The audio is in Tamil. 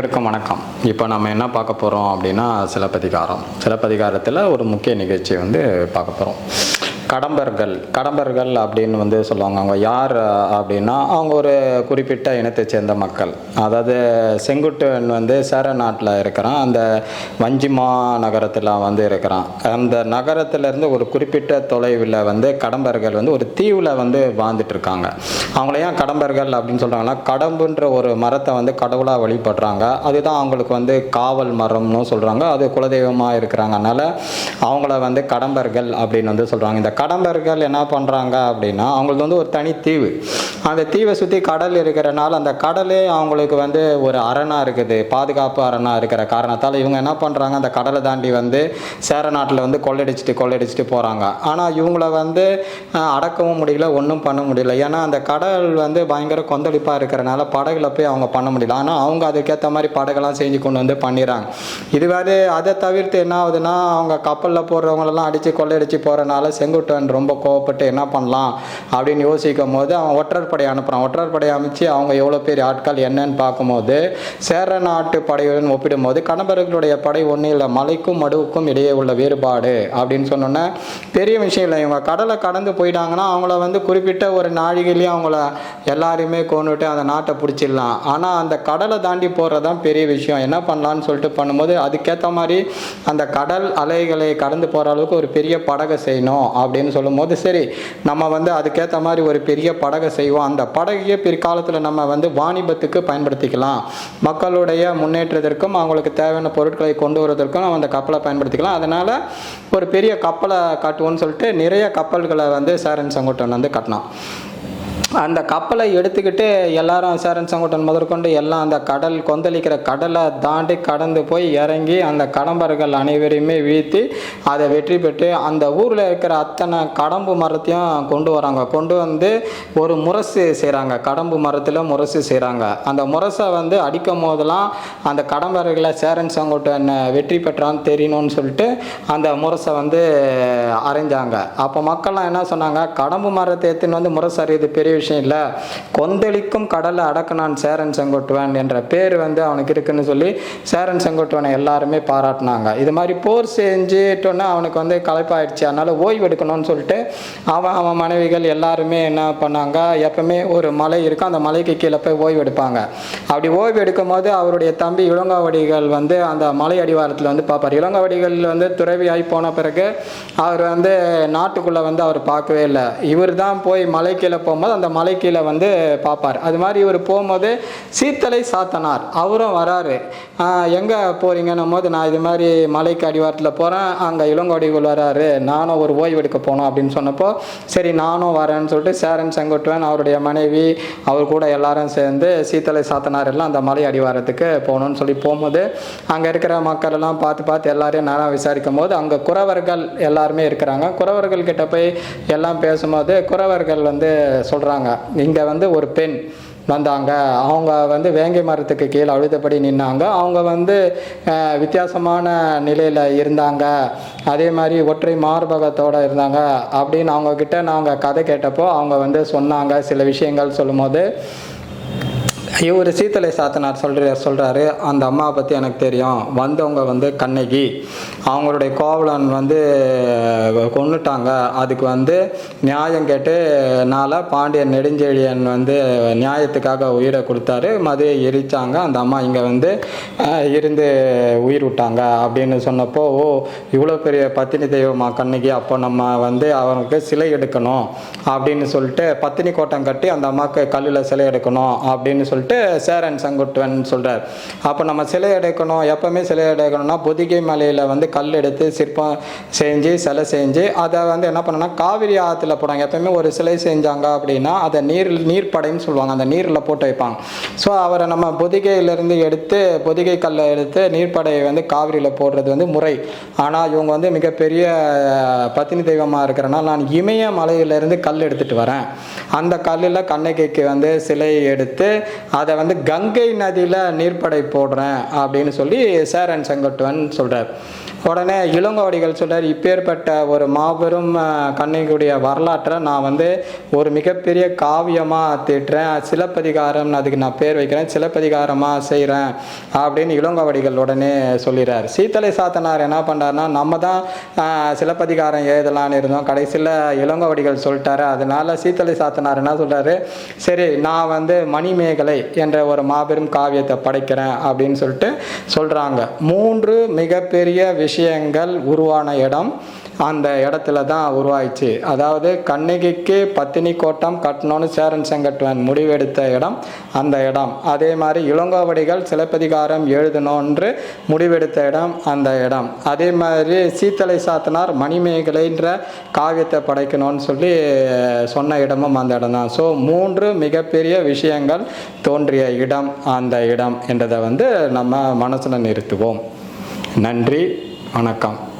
வணக்கம். இப்போ நம்ம என்ன பார்க்க போகிறோம் அப்படின்னா சிலப்பதிகாரம். சிலப்பதிகாரத்தில் ஒரு முக்கிய நிகழ்ச்சி வந்து பார்க்க போகிறோம் கடம்பர்கள். கடம்பர்கள் அப்படின்னு வந்து சொல்லுவாங்க. அவங்க யார் அப்படின்னா அவங்க ஒரு குறிப்பிட்ட இனத்தை சேர்ந்த மக்கள். அதாவது செங்குட்டுவன் வந்து சேர நாட்டில் இருக்கிறான். அந்த வஞ்சிமா நகரத்தில் வந்து இருக்கிறான். அந்த நகரத்திலேருந்து ஒரு குறிப்பிட்ட தொலைவில் வந்து கடம்பர்கள் வந்து ஒரு தீவில் வந்து வாழ்ந்துட்டு இருக்காங்க. அவங்கள ஏன் கடம்பர்கள் அப்படின்னு சொல்கிறாங்கன்னா கடம்புன்ற ஒரு மரத்தை வந்து கடவுளாக வழிபடுறாங்க. அதுதான் அவங்களுக்கு வந்து காவல் மரம்னு சொல்கிறாங்க அது குலதெய்வமாக இருக்கிறாங்க அதனால் அவங்கள வந்து கடம்பர்கள் அப்படின்னு வந்து சொல்கிறாங்க இந்த கடம்பர்கள் என்ன பண்ணுறாங்க அப்படின்னா அவங்களுக்கு வந்து ஒரு தனி தீவு. அந்த தீவை சுற்றி கடல் இருக்கிறனால அந்த கடலே அவங்களுக்கு வந்து ஒரு அரணாக இருக்குது பாதுகாப்பு அரணாக இருக்கிற காரணத்தால் இவங்க என்ன பண்ணுறாங்க அந்த கடலை தாண்டி வந்து சேர நாட்டில் வந்து கொள்ளடிச்சிட்டு கொள்ளடிச்சிட்டு போகிறாங்க ஆனால் இவங்கள வந்து அடக்கவும் முடியல ஒன்றும் பண்ண முடியல. ஏன்னா அந்த கடல் வந்து பயங்கர கொந்தளிப்பாக இருக்கிறனால படகுல போய் அவங்க பண்ண முடியல. ஆனால் அவங்க அதுக்கேற்ற மாதிரி படகெல்லாம் செஞ்சு கொண்டு வந்து பண்ணிடுறாங்க இதுவாது அதை தவிர்த்து என்ன ஆகுதுன்னா அவங்க கப்பலில் போடுறவங்களெல்லாம் அடித்து கொள்ளையடிச்சு போகிறனால செங்குட்டு செங்குட்டுவன் ரொம்ப கோவப்பட்டு என்ன பண்ணலாம் அப்படின்னு யோசிக்கும் போது அவன் ஒற்றர் படை அனுப்புகிறான் ஒற்றர் படை அமைச்சு அவங்க எவ்வளோ பேர் ஆட்கள் என்னன்னு பார்க்கும்போது சேர நாட்டு படையுடன் ஒப்பிடும்போது கணவர்களுடைய படை ஒன்றும் இல்லை மலைக்கும் மடுவுக்கும் இடையே உள்ள வேறுபாடு அப்படின்னு சொன்னோன்னே பெரிய விஷயம் இல்லை. இவங்க கடலை கடந்து போயிட்டாங்கன்னா அவங்கள வந்து குறிப்பிட்ட ஒரு நாழிகையிலேயே அவங்கள எல்லாரையுமே கொண்டுட்டு அந்த நாட்டை பிடிச்சிடலாம். ஆனால் அந்த கடலை தாண்டி போகிறது தான் பெரிய விஷயம். என்ன பண்ணலான்னு சொல்லிட்டு பண்ணும்போது அதுக்கேற்ற மாதிரி அந்த கடல் அலைகளை கடந்து போகிற அளவுக்கு ஒரு பெரிய படகை செய்யணும் அப்படின்னு சொல்லும்போது சரி நம்ம வந்து அதுக்கேற்ற மாதிரி ஒரு பெரிய படகை செய்வோம். அந்த படகையே பிற்காலத்தில் நம்ம வந்து வாணிபத்துக்கு பயன்படுத்திக்கலாம். மக்களுடைய முன்னேற்றத்திற்கும் அவங்களுக்கு தேவையான பொருட்களை கொண்டு வருவதற்கும் நம்ம அந்த கப்பலை பயன்படுத்திக்கலாம். அதனால் ஒரு பெரிய கப்பலை கட்டுவோம்னு சொல்லிட்டு நிறைய கப்பல்களை வந்து சேரன் செங்கோட்டன் வந்து கட்டினான். அந்த கப்பலை எடுத்துக்கிட்டு எல்லாரும் சேரன் செங்குட்டன் முதற்கொண்டு எல்லாம் அந்த கடல் கொந்தளிக்கிற கடலை தாண்டி கடந்து போய் இறங்கி அந்த கடம்பர்கள் அனைவரையுமே வீழ்த்தி அதை வெற்றி பெற்று அந்த ஊரில் இருக்கிற அத்தனை கடம்பு மரத்தையும் கொண்டு வராங்க. கொண்டு வந்து ஒரு முரசு செய்கிறாங்க கடம்பு மரத்தில் முரசு செய்கிறாங்க அந்த முரசை வந்து அடிக்கும் போதெல்லாம் அந்த கடம்பர்களை சேரன் செங்குட்டன் வெற்றி பெற்றான்னு தெரியணும்னு சொல்லிட்டு அந்த முரசை வந்து அரைஞ்சாங்க. அப்போ மக்கள்லாம் என்ன சொன்னாங்க? கடம்பு மரத்தை எடுத்துன்னு வந்து முரசு அறியது பெரிய விஷயம் இல்லை. கொந்தளிக்கும் கடலை அடக்கினான் சேரன் செங்கோட்டுவன் என்ற பேர் வந்து அவனுக்கு இருக்குன்னு சொல்லி சேரன் செங்கோட்டுவனை எல்லாருமே பாராட்டினாங்க. இது மாதிரி போர் செஞ்சுட்டோன்னா அவனுக்கு வந்து களைப்பாயிடுச்சு. அதனால் ஓய்வு எடுக்கணும்னு சொல்லிட்டு அவன் அவன் மனைவிகள் எல்லாருமே என்ன பண்ணாங்க? எப்பவுமே ஒரு மலை இருக்கும். அந்த மலைக்கு கீழே போய் ஓய்வு எடுப்பாங்க. அப்படி ஓய்வு எடுக்கும் போது அவருடைய தம்பி இளங்காவடிகள் வந்து அந்த மலை அடிவாரத்தில் வந்து பார்ப்பார். இளங்காவடிகள் வந்து துறவியாகி போன பிறகு அவர் வந்து நாட்டுக்குள்ளே வந்து அவர் பார்க்கவே இல்லை. இவர் தான் போய் மலை கீழே போகும்போது அந்த மலை கீழே வந்து பார்ப்பார். அது மாதிரி இவர் போகும்போது சீத்தலை சாத்தனார் அவரும் வராரு. எங்கே போகிறீங்கன்னும் போது நான் இது மாதிரி மலைக்கு அடிவாரத்தில் போகிறேன் அங்கே இளங்கோடிகள் வராரு. நானும் ஒரு ஓய்வு எடுக்க போகணும் அப்படின்னு சொன்னப்போ சரி நானும் வரேன்னு சொல்லிட்டு சேரன் செங்கோட்டுவன் அவருடைய மனைவி அவர் கூட எல்லாரும் சேர்ந்து சீத்தலை சாத்தனார் எல்லாம் அந்த மலை அடிவாரத்துக்கு போகணும்னு சொல்லி போகும்போது அங்கே இருக்கிற மக்கள் எல்லாம் பார்த்து பார்த்து எல்லாரையும் நேரம் விசாரிக்கும் போது அங்கே குறவர்கள் எல்லாருமே இருக்கிறாங்க. குறவர்கள் கிட்ட போய் எல்லாம் பேசும்போது குறவர்கள் வந்து சொல்கிறாங்க இங்கே வந்து ஒரு பெண் வந்தாங்க. அவங்க வந்து வேங்கை மரத்துக்கு கீழே அழுதபடி நின்னாங்க. அவங்க வந்து வித்தியாசமான நிலையில் இருந்தாங்க. அதே மாதிரி ஒற்றை மார்பகத்தோடு இருந்தாங்க. அப்படின்னு அவங்கக்கிட்ட நாங்கள் கதை கேட்டப்போ அவங்க வந்து சொன்னாங்க. சில விஷயங்கள் சொல்லும்போது இவர் சீத்தலை சாத்தனார் சொல்கிற சொல்கிறாரு அந்த அம்மாவை பற்றி எனக்கு தெரியும். வந்தவங்க வந்து கண்ணகி. அவங்களுடைய கோவலன் வந்து கொண்டுட்டாங்க அதுக்கு வந்து நியாயம் கேட்டு பாண்டியன் நெடுஞ்செழியன் வந்து நியாயத்துக்காக உயிரை கொடுத்தாரு. மது எரிச்சாங்க. அந்த அம்மா இங்கே வந்து இருந்து உயிர் விட்டாங்க அப்படின்னு சொன்னப்போ ஓ இவ்வளோ பெரிய பத்தினி தெய்வமா கண்ணகி? அப்போ நம்ம வந்து அவனுக்கு சிலை எடுக்கணும் அப்படின்னு சொல்லிட்டு பத்தினி கோட்டம் கட்டி அந்த அம்மாவுக்கு கல்லில் சிலை எடுக்கணும் அப்படின்னு சொல்லிட்டு சேரன் செங்குட்டுவன் சொல்கிறார் அப்போ நம்ம சிலை எடுக்கணும் எப்போவுமே சிலை எடுக்கணும்னா பொதிகை மலையில் வந்து கல் எடுத்து சிற்பம் செஞ்சு சிலை செஞ்சு அதை வந்து என்ன பண்ணணும்னா காவிரி ஆற்றுல போடுவாங்க எப்போவுமே ஒரு சிலை செஞ்சாங்க அப்படின்னா அதை நீர் நீர்ப்படைன்னு சொல்லுவாங்க. அந்த நீரில் போட்டு வைப்பாங்க. ஸோ அவரை நம்ம பொதிகையிலேருந்து எடுத்து பொதிகை கல்லை எடுத்து நீர்ப்படையை வந்து காவிரியில் போடுறது வந்து முறை. ஆனால் இவங்க வந்து மிகப்பெரிய பத்தினி தெய்வமாக இருக்கிறனால நான் இமய மலையிலேருந்து கல் எடுத்துகிட்டு வரேன். அந்த கல்லில் கண்ணகிக்கு வந்து சிலை எடுத்து அதை வந்து கங்கை நதியில் நீர்ப்படை போடுறேன் அப்படின்னு சொல்லி சேரன் செங்கட்டுவன் சொல்கிறார் உடனே இளங்கோவடிகள் சொல்றார் இப்பேற்பட்ட ஒரு மாபெரும் அஹ், கண்ணகியுடைய வரலாற்றை நான் வந்து ஒரு மிகப்பெரிய காவியமாக தீட்டுறேன் சிலப்பதிகாரம் அதுக்கு நான் பேர் வைக்கிறேன். சிலப்பதிகாரமாக செய்கிறேன் அப்படின்னு இளங்கோவடிகள் உடனே சொல்லிடுறார் சீத்தலை சாத்தனார் என்ன பண்ணுறாருன்னா நம்ம தான் சிலப்பதிகாரம் எழுதலான்னு இருந்தோம். கடைசியில் இளங்கோவடிகள் சொல்லிட்டாரு. அதனால சீத்தலை சாத்தனார் என்ன சொல்கிறாரு சரி நான் வந்து மணிமேகலை என்ற ஒரு மாபெரும் காவியத்தை படைக்கிறேன் அப்படின்னு சொல்லிட்டு சொல்கிறாங்க மூன்று மிகப்பெரிய விஷயங்கள் உருவான இடம் அந்த இடத்துல தான் உருவாயிச்சு. அதாவது கண்ணகிக்கு பத்தினி கோட்டம் கட்டணும்னு சேரன் செங்கட்டுவன் முடிவெடுத்த இடம் அந்த இடம். அதே மாதிரி இளங்கோவடிகள் சிலப்பதிகாரம் எழுதணும்ன்று முடிவெடுத்த இடம் அந்த இடம். அதே மாதிரி சீத்தலை சாத்தனார் மணிமேகலைன்ற காவியத்தை படைக்கணும்னு சொல்லி சொன்ன இடமும் அந்த இடம் தான் ஸோ மூன்று மிகப்பெரிய விஷயங்கள் தோன்றிய இடம் அந்த இடம் என்றதை வந்து நம்ம மனசில் நிறுத்துவோம். நன்றி. வணக்கம்.